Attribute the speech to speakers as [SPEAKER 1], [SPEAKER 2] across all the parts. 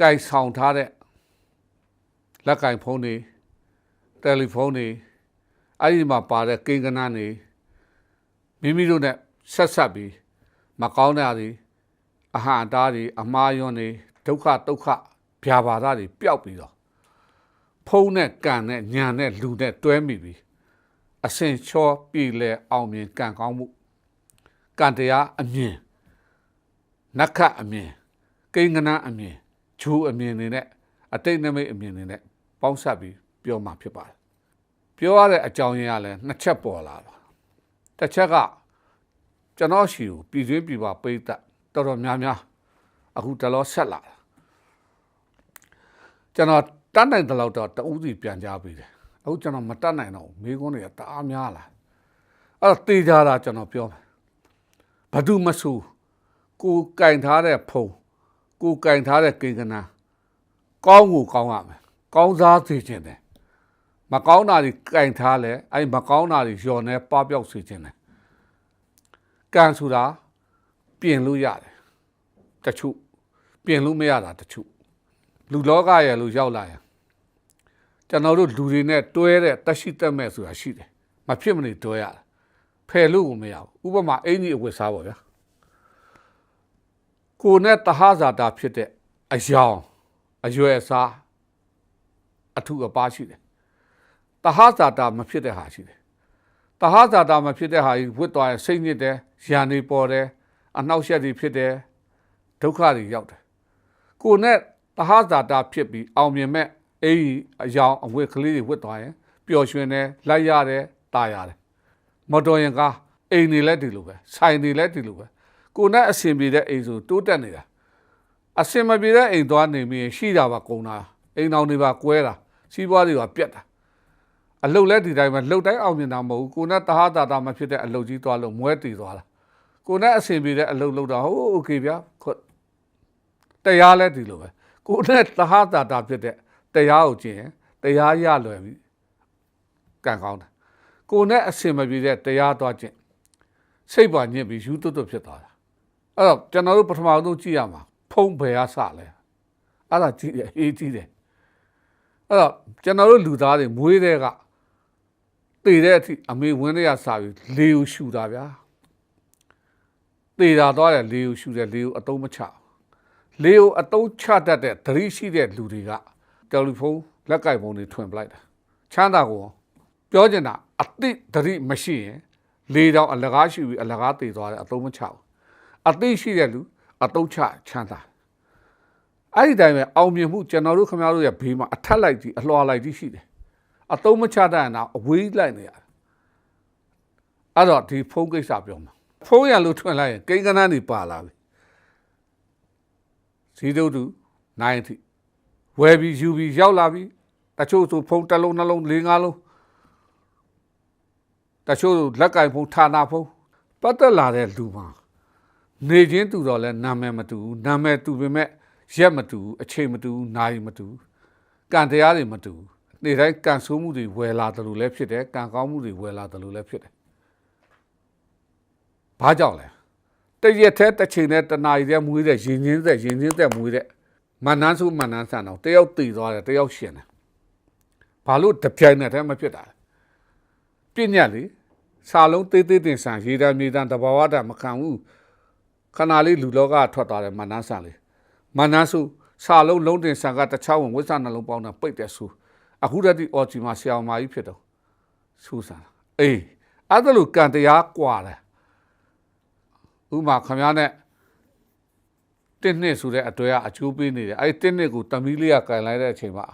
[SPEAKER 1] ကင်ဆောင်ထားတဲ့လက်ကင်ဖုန်းတွေတယ်လီဖုန်းတွေအဲ့ဒီမှာပါတဲ့ကိန်းကနန်းတွေမိမိတို့နဲ့ဆက်ဆက်ပြီးမကောင်းတဲ့အရာအဟံအတားတွေအမားယွန်းတွေဒုက္ခဒုက္ခဗျာပါဒတွေပျောက်ပြီးတော့ဖုံးနဲ့ကံနဲ့ညံနဲ့လူနဲ့တွဲမိပြီးအစင်ချောပြည်လဲအောင်မြင်ကံကောင်းမှုကံတရားအမြင်နက္ခတ်အမြင်ကိန်းကနန်းအမြင် ဂျူအမြင်တွေနဲ့အတိတ်နမိတ်အမြင်တွေနဲ့ပေါင်းစပ်ပြီးပြောမှာဖြစ်ပါတယ်ပြောရတဲ့အကြောင်းရင်းကလည်းနှစ်ချက်ပေါ်လာတာတစ်ချက်ကကျွန်တော်ရှိကိုပြည်တွင်းပြည်ပပိတ်သက်တော်တော်များများအခုတလောဆက်လာတာကျွန်တော်တတ်နိုင်တဲ့လောက်တော့တဦးစီပြန်ကြပြီတယ်အခုကျွန်တော်မတတ်နိုင်တော့ဘူးမိကုန်းတွေကတအားများလာအဲ့တော့တေးကြတာကျွန်တော်ပြောမယ်ဘာလို့မဆူကိုကင်ထားတဲ့ဖုံ ကိုကင်ထားတဲ့ကိန်းကနာကောင်းကိုကောင်းရမယ်ကောင်းစားစေခြင်းတယ်မကောင်းတာတွေကင်ထားလဲအဲ့မကောင်းတာတွေလျော်နေပပျောက်စေခြင်းတယ်ကံဆိုတာပြင်လို့ရတယ်တချို့ပြင်လို့မရတာတချို့လူလောကရဲ့လူရောက်လာရင်ကျွန်တော်တို့လူတွေနဲ့တွဲတဲ့တက်ရှိတက်မဲ့ဆိုတာရှိတယ်မဖြစ်မနေတွဲရတာဖယ်လို့ကိုမရဘူးဥပမာအင်ကြီးအဝတ်စားပါဗျာ ကိုနဲ့တဟဇာတာဖြစ်တဲ့အယောင်အရွယ်အစားအထုအပါရှိတယ်တဟဇာတာမဖြစ်တဲ့ဟာရှိတယ်တဟဇာတာမဖြစ်တဲ့ဟာကြီးဝတ်သွားရင်စိတ်ညစ်တယ်ရန်နေပေါ်တယ်အနှောက်အယှက်တွေဖြစ်တယ်ဒုက္ခတွေရောက်တယ်ကိုနဲ့တဟဇာတာဖြစ်ပြီးအောင်မြင်မဲ့အေးအယောင်အဝတ်ကလေးတွေဝတ်သွားရင်ပျော်ရွှင်တယ်လိုက်ရတယ်တာရတယ်မော်တော်ယာဉ်ကားအိမ်နေလဲဒီလိုပဲဆိုင်နေလဲဒီလိုပဲ ကိုနဲ့အဆင်ပြေတဲ့အိမ်ဆိုတိုးတက်နေတာအဆင်မပြေတဲ့အိမ်သွားနေပြီးရင်ရှိတာပါကုန်တာအိမ်တော်တွေပါကွဲတာစီးပွားတွေပါပြက်တာအလုတ်လဲဒီတိုင်းပဲလှုပ်တိုင်းအောင်မြင်တာမဟုတ်ဘူးကိုနဲ့တဟတာတာမဖြစ်တဲ့အလုတ်ကြီးသွားလို့မွဲတည်သွားတာကိုနဲ့အဆင်ပြေတဲ့အလုတ်လှုပ်တာဟုတ်โอเคဗျာခွတ်တရားလဲဒီလိုပဲကိုနဲ့တဟတာတာဖြစ်တဲ့တရားကိုကျင့်ရင်တရားရလွယ်ပြီကံကောင်းတယ်ကိုနဲ့အဆင်မပြေတဲ့တရားသွားကျင့်စိတ်ပါညစ်ပြီးယူသွတ်သွတ်ဖြစ်သွားတာ အဲ့တော့ကျွန်တော်တို့ပထမဆုံးကြည့်ရမှာဖုံးဘယ်ရစလဲအဲ့ဒါကြည့်တယ်အေးကြည့်တယ်အဲ့တော့ကျွန်တော်တို့လူသားတွေမွေးတဲ့ကတည်တဲ့အထိအမေဝင်းတွေကစာပြီးလေကိုရှူတာဗျာတည်တာသွားတယ်လေကိုရှူတယ်လေကိုအတုံးမချလေကိုအတုံးချတတ်တဲ့သတိရှိတဲ့လူတွေကတယ်လီဖုန်းလက်ကင်ဖုန်းတွေထွင်ပလိုက်တာချမ်းသာကိုပြောချင်တာအတိသတိမရှိရင်လေတောင်အလကားရှိပြီးအလကားတည်သွားတယ်အတုံးမချဘူး အသိရှိတဲ့လူအတုံးချချမ်းသာအဲ့ဒီတိုင်းပဲအောင်မြင်မှုကျွန်တော်တို့ခင်ဗျားတို့ရဲ့ဘေးမှာအထက်လိုက်ကြီးအလွှာလိုက်ကြီးရှိတယ်အတုံးမချတတ်ရင်တော့အဝေးလိုက်နေရတယ်အဲ့တော့ဒီဖုန်းကိစ္စပြောမှာဖုန်းရလို့ထွင်လိုက်ရင်ကိန်းကနန်းတွေပါလာပြီစီတုတ်တူ9အထိဝယ်ပြီးယူပြီးရောက်လာပြီးတချို့ဆိုဖုန်းတစ်လုံးနှလုံး၄၅လုံးတချို့လက်ကင်ဖုန်းဌာနဖုန်းပတ်သက်လာတဲ့လူမှာ နေချင်းတူတော့လဲနာမည်မတူဘူးနာမည်တူပေမဲ့ရက်မတူဘူးအချိန်မတူဘူးနိုင်မတူဘူးကံတရားတွေမတူဘူးနေတိုင်းကံဆိုးမှုတွေဝယ်လာတယ်လို့လည်းဖြစ်တယ်ကံကောင်းမှုတွေဝယ်လာတယ်လို့လည်းဖြစ်တယ်ဘာကြောင့်လဲတရက်သေးတစ်ချိန်နဲ့တနာရီတည်းမွေးတဲ့ရင်ချင်းသက်ရင်ချင်းသက်မွေးတဲ့မန္နန်းစုမန္နန်းဆန်တော့တယောက်တည်သွားတယ်တယောက်ရှင်တယ်ဘာလို့တပြိုင်နက်တည်းမဖြစ်တာလဲပြည့်ညက်လေစာလုံးသေးသေးတင်ဆန်ရေတံမြေတံတဘာဝတံမခံဘူး ခဏလေးလူလောကထွက်သွားတယ်မန္နန်းဆန်လေးမန္နန်းစုစာလုံးလုံးတင်ဆန်ကတခြားဝင်ဝိသနှလုံးပေါင်းတာပိတ်တဲ့ဆူအခုတည်းဒီအော်ဂျီမှာဆရာမကြီးဖြစ်တော့ဆူဆန်အေးအဲ့ဒါလို့ကံတရားကွာတယ်ဥမာခမည်းနဲ့တင်းနှစ်ဆိုတဲ့အတွေ့အကျိုးပေးနေတယ်အဲ့ဒီတင်းနှစ်ကိုတမီးလေးကကန်လိုက်တဲ့အချိန်မှာ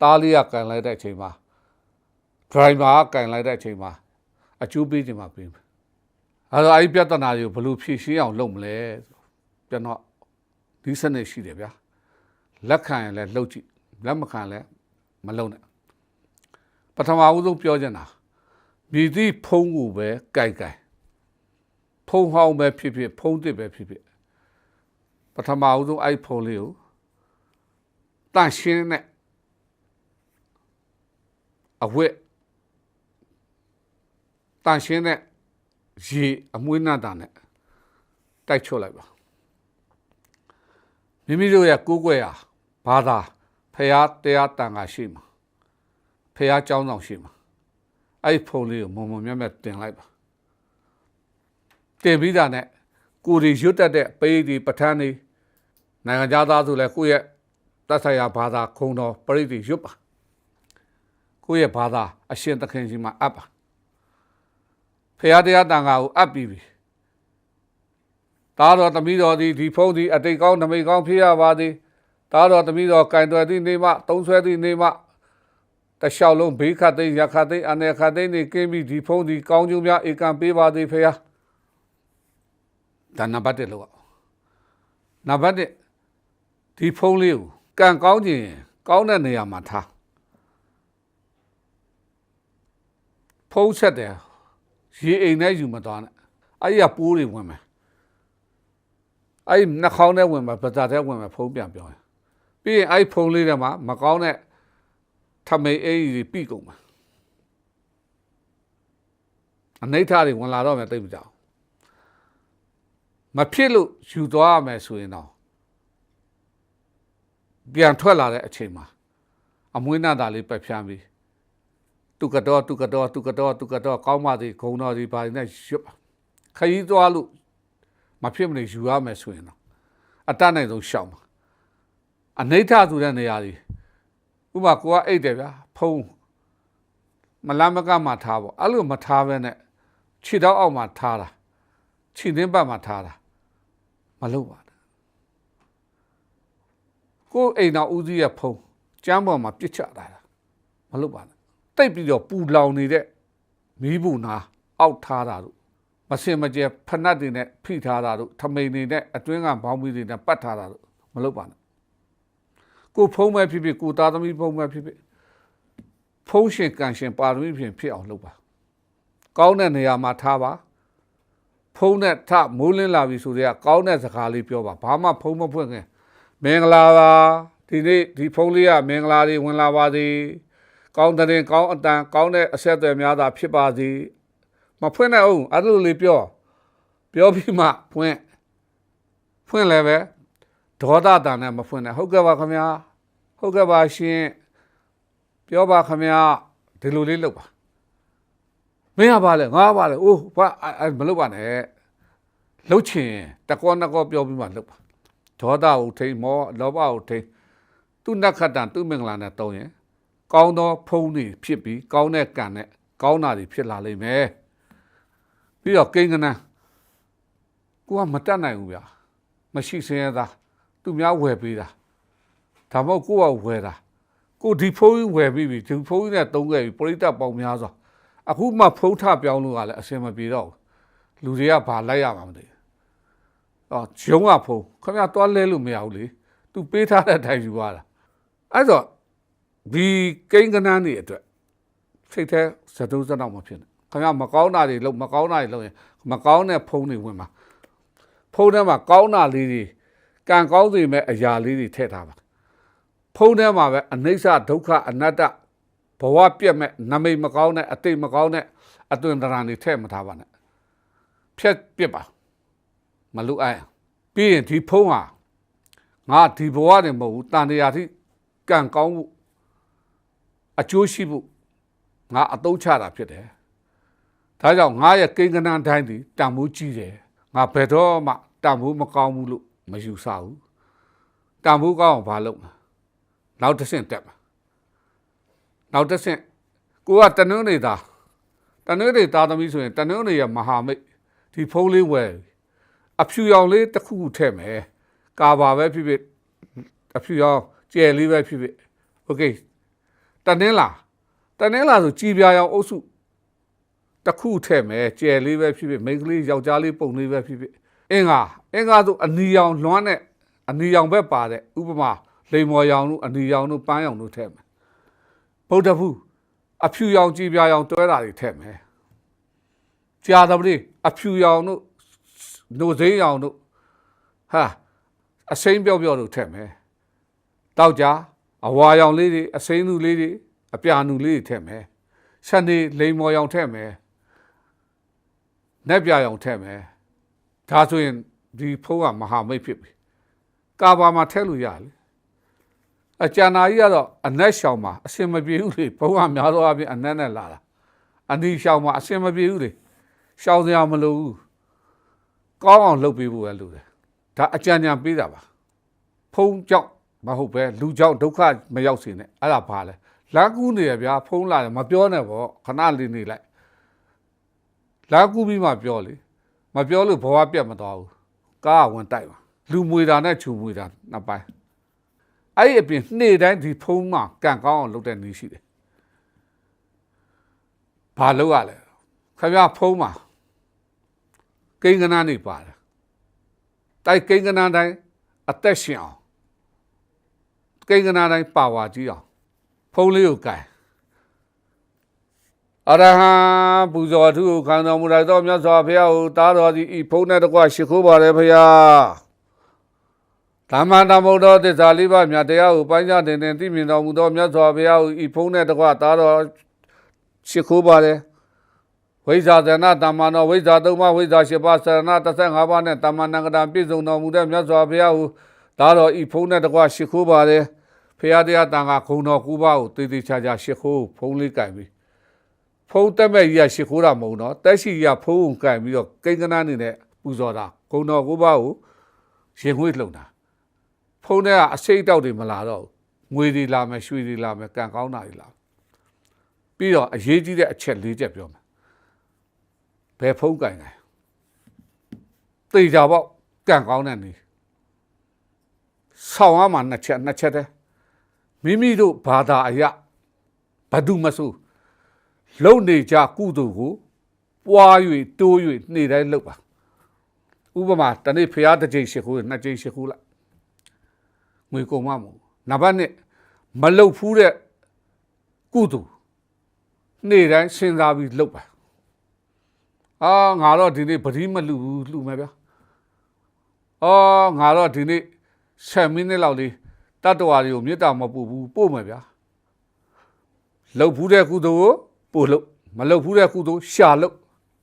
[SPEAKER 1] တားလေးကကန်လိုက်တဲ့အချိန်မှာဒရိုင်ဘာကကန်လိုက်တဲ့အချိန်မှာအကျိုးပေးခြင်းမှာပေးမယ် အဲ့တော့အဲ့ဒီပြဿနာတွေကိုဘယ်လိုဖြေရှင်းအောင်လုပ်မလဲကျွန်တော်ဒီစနစ်ရှိတယ်ဗျာလက်ခံရင်လည်းလှုပ်ကြည့်လက်မခံလည်းမလှုပ်နဲ့ပထမဦးဆုံးပြောချင်တာမြည်သည့်ဖုံးကိုပဲကြိုက်ကြိုက်ဖုံးဟောင်းပဲဖြစ်ဖြစ်ဖုံးတစ်ပဲဖြစ်ဖြစ်ပထမဦးဆုံးအဲ့ဖုံးလေးကိုတန့်ရှင်းနဲ့အဝက်တန့်ရှင်းတဲ့ ရေအမွှေးနှံ့တာနဲ့တိုက်ချွတ်လိုက်ပါမိမိတို့ရဲ့ကိုးကွယ်ရာ ဘာသာဖះတရားတန်ခါရှိမှာဖះเจ้าဆောင်ရှိမှာအဲ့ဒီဖုန်းလေးကိုမုံမုံမြတ်မြတ်တင်လိုက်ပါတင်ပြီးတာနဲ့ကိုရီရွတ်တက်တဲ့ပိဒီပဋ္ဌာန်းနေနိုင်ငံသားဆိုလဲကိုယ့်ရဲ့တတ်ဆိုင်ရာဘာသာခုံတော်ပရိသတ်ရွတ်ပါကိုယ့်ရဲ့ဘာသာအရှင်သခင်ကြီးမှာအပ်ပါ ဖះတရားတန်ခါကိုအပ်ပြီးပြီသားတော်သမီးတော်ဒီဒီဖုန်းဒီအတိတ်ကောင်းနမိတ်ကောင်းဖြစ်ရပါသည်သားတော်သမီးတော်ကင်တော်သည့်နေမှသုံးဆွဲသည့်နေမှတလျှောက်လုံးဘေးခတ်သိမ်းရခတ်သိမ်းအနေခတ်သိမ်းနေကင်းပြီးဒီဖုန်းဒီကောင်းကျိုးများဧကံပေးပါသည်ဖေဟာဒါနံပါတ်1လို့နံပါတ်1ဒီဖုန်းလေးကိုကံကောင်းခြင်းကောင်းတဲ့နေရာမှာထားဖုန်းဆက်တယ် ရေအိမ်နဲ့ယူမသွားနဲ့အဲ့ဒီကပိုးတွေဝင်မယ်အဲ့ဒီနှာခေါင်းထဲဝင်မှာပဇာထဲဝင်မှာဖုန်းပြန်ပြောရင်ပြီးရင်အဲ့ဒီဖုန်းလေးထဲမှာမကောင်းတဲ့ထမိန်အိမ်ကြီးပြီးကုန်မှာအနိဋ္ဌတွေဝင်လာတော့မယ်တိတ်မကြောက်မဖြစ်လို့ယူသွားရမယ်ဆိုရင်တော့ပြန်ထွက်လာတဲ့အချိန်မှာအမွှေးနာတာလေးပက်ဖြန်းပြီး တုကတော့တုကတော့တုကတော့တုကတော့ကောင်းပါသေးဂုံတော်ဒီပါနေရွတ်ပါခရီးသွားလို့မဖြစ်မနေယူရမယ်ဆိုရင်တော့အတတ်နိုင်ဆုံးရှောက်မှာအနိဋ္ဌဆိုတဲ့နေရာကြီးဥပမာကိုကအိတ်တယ်ဗျာဖုံးမလမ်းမကမှထားပေါ့အဲ့လိုမထားဘဲနဲ့ခြေတော့အောက်မှာထားတာခြေသင်းပတ်မှာထားတာမလုပ်ပါနဲ့ကိုယ်အိမ်တော်ဦးစီးရဲ့ဖုံးကျမ်းပေါ်မှာပြစ်ချတာတာမလုပ်ပါနဲ့ တိတ်ပြီးတော့ပူလောင်နေတဲ့မီးဘူးနာအောက်ထားတာတို့မစင်မကျဲဖနတ်တွေနဲ့ဖိထားတာတို့ထမိန်တွေနဲ့အတွင်းကဘောင်းမီတွေနဲ့ပတ်ထားတာတို့မလုပ်ပါနဲ့ကိုဖုံးမဲ့ဖြစ်ဖြစ်ကိုသားသမီးဖုံးမဲ့ဖြစ်ဖြစ်ဖုံးရှင်ကန်ရှင်ပါရမီဖြင့်ဖြစ်အောင်လုပ်ပါကောင်းတဲ့နေရာမှာထားပါဖုံးနဲ့ထမိုးလင်းလာပြီဆိုတော့ကောင်းတဲ့စကားလေးပြောပါဘာမှဖုံးမဖွင့်ခင်မင်္ဂလာပါဒီနေ့ဒီဖုံးလေးကမင်္ဂလာတွေဝင်လာပါသည် ကောင်းတဲ့ကောင်းအတန်ကောင်းတဲ့အဆက်အသွယ်များသာဖြစ်ပါစေမဖွင့်နဲ့အောင်အဲ့လိုလေးပြောပြောပြီးမှဖွင့်ဖွင့်လည်းပဲဒေါသတန်နဲ့မဖွင့်နဲ့ဟုတ်ကဲ့ပါခင်ဗျာဟုတ်ကဲ့ပါရှင်ပြောပါခင်ဗျာဒီလိုလေးလုပ်ပါမင်းကပါလေငါပါလေအိုးဘာအဲ့မလုပ်ပါနဲ့လှုပ်ချင်တကောနကောပြောပြီးမှလှုပ်ပါဒေါသကိုထိန်မောလောဘကိုထိန်သူနက္ခတံသူမင်္ဂလာနဲ့တုံးရင် ကောင်းသောဖုံးတွေဖြစ်ပြီးကောင်းတဲ့ကံနဲ့ကောင်းတာတွေဖြစ်လာလိမ့်မယ်ပြီးတော့ကိန်းကနန်းကိုကမတတ်နိုင်ဘူးဗျာမရှိစင်းရသားသူများဝယ်ပေးတာဒါမှမဟုတ်ကိုကဝယ်တာကိုဒီဖုန်းကြီးဝယ်ပြီးပြီဒီဖုန်းကြီးနဲ့တုံးခဲ့ပြီပရိသတ်ပေါင်းများစွာအခုမှဖုန်းထပြောင်းလို့ကလည်းအဆင်မပြေတော့ဘူးလူတွေကဘာလိုက်ရမှာမသိဘူးအော်ဂျုံကဖုန်းခင်ဗျာသွားလဲလို့မရဘူးလေသူပေးထားတဲ့အတိုင်းယူရတာအဲ့တော့ ဒီကိန်းကနန်းတွေအတွက်စိတ်แท้စတုစတော့မဖြစ်နဲ့ခင်ဗျာမကောင်းတာတွေလုံးမကောင်းတာတွေလုံးရင်မကောင်းတဲ့ဖုန်းတွေဝင်မှာဖုန်းထဲမှာကောင်းတာလေးတွေကံကောင်းစေမဲ့အရာလေးတွေထည့်ထားပါဖုန်းထဲမှာပဲအနိစ္စဒုက္ခအနတ္တဘဝပြက်မဲ့နမိတ်မကောင်းတဲ့အတိတ်မကောင်းတဲ့အသွင်တရံတွေထည့်မထားပါနဲ့ဖြက်ပြစ်ပါမလူအိုင်ပြီးရင်ဒီဖုန်းဟာငါဒီဘဝတွေမဟုတ်ဘူးတန်တရားထိကံကောင်းမှု အကျိုးရှိဖို့ငါအတုံးချတာဖြစ်တယ်။ဒါကြောင့်ငါရဲ့ကိန်းကဏ္ဍတိုင်းဒီတန်ဖိုးကြီးတယ်။ငါဘယ်တော့မှတန်ဖိုးမကောင်းဘူးလို့မယူဆဘူး။တန်ဖိုးကောင်းအောင်ဘာလုပ်လဲ။နောက်တစ်ဆင့်တက်မှာ။နောက်တစ်ဆင့်ကိုကတနွန်းနေတာတနွန်းတွေတာသမီးဆိုရင်တနွန်းတွေရဲ့မဟာမိတ်ဒီဖုံးလေးဝယ်အဖြူရောင်လေးတစ်ခုထည့်မယ်။ကာဘာပဲဖြစ်ဖြစ်အဖြူရောင်ကျယ်လေးပဲဖြစ်ဖြစ်။ Okay တနင်းလာတနင်းလာဆိုကြည်ပြာရောင်အုပ်စုတစ်ခုထည့်မယ်ကျယ်လေးပဲဖြစ်ဖြစ်မိန်းကလေးယောက်ျားလေးပုံလေးပဲဖြစ်ဖြစ်အင်္ဂါအင်္ဂါဆိုအနီရောင်လွှမ်းတဲ့အနီရောင်ဘက်ပါတဲ့ဥပမာလိမ္မော်ရောင်တို့အနီရောင်တို့ပန်းရောင်တို့ထည့်မယ်ဗုဒ္ဓဖူးအဖြူရောင်ကြည်ပြာရောင်တွဲတာတွေထည့်မယ်ကြာသပတိအဖြူရောင်တို့နှုတ်စိမ်းရောင်တို့ဟာအစိမ်းပြော့ပြော့တို့ထည့်မယ်တောက်ကြ အဝါရောင်လေးတွေအစိမ်းသူလေးတွေအပြာနူလေးတွေထည့်မယ်ရှန်ဒီလိမ်မော်ရောင်ထည့်မယ်နက်ပြရောင်ထည့်မယ်ဒါဆိုရင်ဒီဖုန်းကမဟာမိတ်ဖြစ်ပြီကာဘာမှာထည့်လို့ရတယ်အကျန်နာကြီးကတော့အနက်ရှောင်မှာအစင်မပြေဘူးလေဘုံကများသောအားဖြင့်အနက်နဲ့လာတာအနီရှောင်မှာအစင်မပြေဘူးလေရှောင်စရာမလိုဘူးကောင်းအောင်လုပ်ပေးဖို့ပဲလိုတယ်ဒါအကြံဉာဏ်ပေးတာပါဖုံးကြောင့် မဟုတ်ပဲလူကြောင့်ဒုက္ခမရောက်စေနဲ့အဲ့ဒါဘာလဲလမ်းကူးနေရဗျာဖုံးလာတယ်မပြောနဲ့ဗောခဏလေးနေလိုက်လမ်းကူးပြီးမှပြောလေမပြောလို့ဘဝပြတ်မသွားဘူးကားကဝင်တိုက်ပါလူမွေတာနဲ့ခြူမွေတာနှစ်ပိုင်းအဲ့ဒီအပြင်နေ့တိုင်းဒီဖုံးမှာကန်ကောင်းအောင်လုပ်တဲ့နည်းရှိတယ်။ဘာလုပ်ရလဲ။ခင်ဗျာဖုံးမှာကိန်းကနာနေပါတယ်။တိုက်ကိန်းကနာတိုင်းအသက်ရှင်အောင် ကိန်းကနာတိုင်းပါဝါကြီးအောင်ဖုံးလေးကိုကန်အရဟံပူဇော်သူခံတော်မူလိုက်သောမြတ်စွာဘုရားကိုတားတော်သည်ဤဖုံးတဲ့တကွရှိခိုးပါれဘုရားဓမ္မတမုဒ္ဒောသစ္စာလေးပါးမြတ်တရားကိုပိုင်းခြားတင်တင်သိမြင်တော်မူသောမြတ်စွာဘုရားကိုဤဖုံးတဲ့တကွသားတော်ရှိခိုးပါတယ်ဝိဇ္ဇာသနာတမ္မာနောဝိဇ္ဇာသုံးပါးဝိဇ္ဇာ၈ပါးသရဏ35ပါးနဲ့တမ္မာနံကတံပြည့်စုံတော်မူတဲ့မြတ်စွာဘုရားကို သားတော်ဤဖုံးတဲ့တကွရှိခိုးပါတယ်ဖရာတရားတန်ခါခုံတော်ကူပါကိုတည်တည်ချာချာရှိခိုးဖုံးလေးကြိုင်ပြီးဖုံးတက်မဲ့ကြီးကရှိခိုးတာမဟုတ်တော့တက်ရှိကြီးကဖုံးကိုကြိုင်ပြီးတော့ကိန်းကနာနေနဲ့ပူဇော်တာခုံတော်ကူပါကိုရှင်ဝိလှုံတာဖုန်းထဲကအစိတ်တောက်တွေမလာတော့ဘူးငွေတွေလာမယ်ရွှေတွေလာမယ်ကံကောင်းတာတွေလာမယ်ပြီးတော့အရေးကြီးတဲ့အချက်၄ချက်ပြောမယ်ဘယ်ဖုန်းကင်ကင်တေချာပေါ့ကံကောင်းတဲ့နေ ဆောင်းရမှာနှစ်ချက်နှစ်ချက်တည်းမိမိတို့ဘာသာအရဘဒုမဆိုလုံနေကြကုသိုလ်ကိုပွား၍တိုး၍နေ့တိုင်းလုပ်ပါဥပမာတနေ့ဖရားတစ်ချိန်ရှိခိုးနှစ်ချိန်ရှိခိုးလိုက်ငွေကုန်မှမဟုတ်ဘူးနံပါတ်1မလုတ်ဖူးတဲ့ကုသိုလ်နေ့တိုင်းစဉ်းစားပြီးလုပ်ပါအာငါတော့ဒီနေ့ပတိမလူဘူးလှူမယ်ဗျာအော်ငါတော့ဒီနေ့ 7မိနစ်လောက်လေးတတ္တဝါတွေကိုမေတ္တာမပို့ဘူးပို့မယ်ဗျာလုတ်ဖူးတဲ့ကုသိုလ်ကိုပို့လို့မလုတ်ဖူးတဲ့ကုသိုလ်ရှာလို့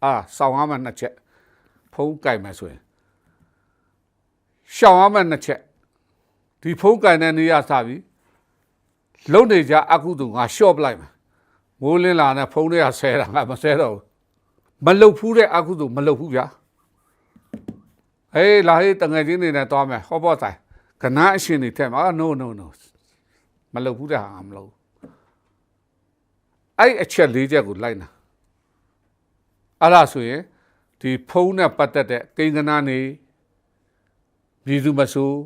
[SPEAKER 1] အာစောင်းရမယ်နှစ်ချက်ဖုံးကြိုက်မယ်ဆိုရင်ရှောင်းရမယ်နှစ်ချက်ဒီဖုန်းကန်တဲ့နေရစပြီလုံနေကြအကုသို့ငါရှော့ပလိုက်မယ်မိုးလင်းလာနဲ့ဖုန်းတွေကဆဲတာငါမဆဲတော့ဘူးမလုတ်ဖူးတဲ့အကုသို့မလုတ်ဘူးဗျာဟေးလာဟေးတငယ်ချင်းနေနဲ့သွားမယ်ဟောပေါ့ဆိုင် ကနာအရှင်နေထဲမှာ no no no မလုတ်ဘူးတဲ့ဟာမလုတ်အဲ့အချက်လေးချက်ကိုလိုက်နာအဲ့ဒါဆိုရင်ဒီဖုန်းနဲ့ပတ်သက်တဲ့ကိန်းကနာနေပြည်သူမဆိုး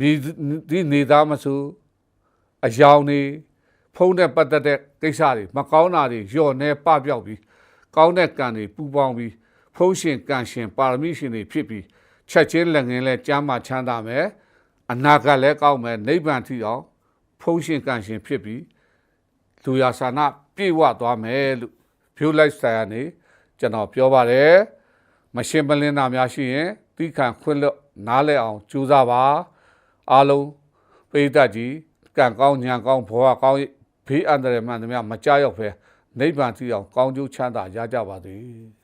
[SPEAKER 1] ဒီဒီနေသားမဆိုအယောင်နေဖုံးတဲ့ပတ်သက်တဲ့ကိစ္စတွေမကောင်းတာတွေညော့နေပပြောက်ပြီးကောင်းတဲ့ကံတွေပူပေါင်းပြီးဖုံးရှင်ကံရှင်ပါရမီရှင်တွေဖြစ်ပြီး ချက်ချင်းလက်ငင်းလဲကျမ်းမာချမ်းသာမယ်အနာဂတ်လည်းကောင်းမယ်နိဗ္ဗာန်ထိအောင်ဖုံးရှင်ကံရှင်ဖြစ်ပြီးလူရဆန္ဒပြည့်ဝသွားမယ်လို့ဖြိုးလိုက်ဆိုင်ကနေကျွန်တော်ပြောပါတယ်မရှင်းမလင်းတာများရှိရင်တိခံခွင့်လွတ်နားလဲအောင်ကြိုးစားပါအားလုံးပိဋကကြီးကံကောင်းညာကောင်းဘဝကောင်းဘေးအန္တရာယ်မှန်သမျှမကြောက်ဖဲနိဗ္ဗာန်ထိအောင်ကောင်းကျိုးချမ်းသာရကြပါစေ။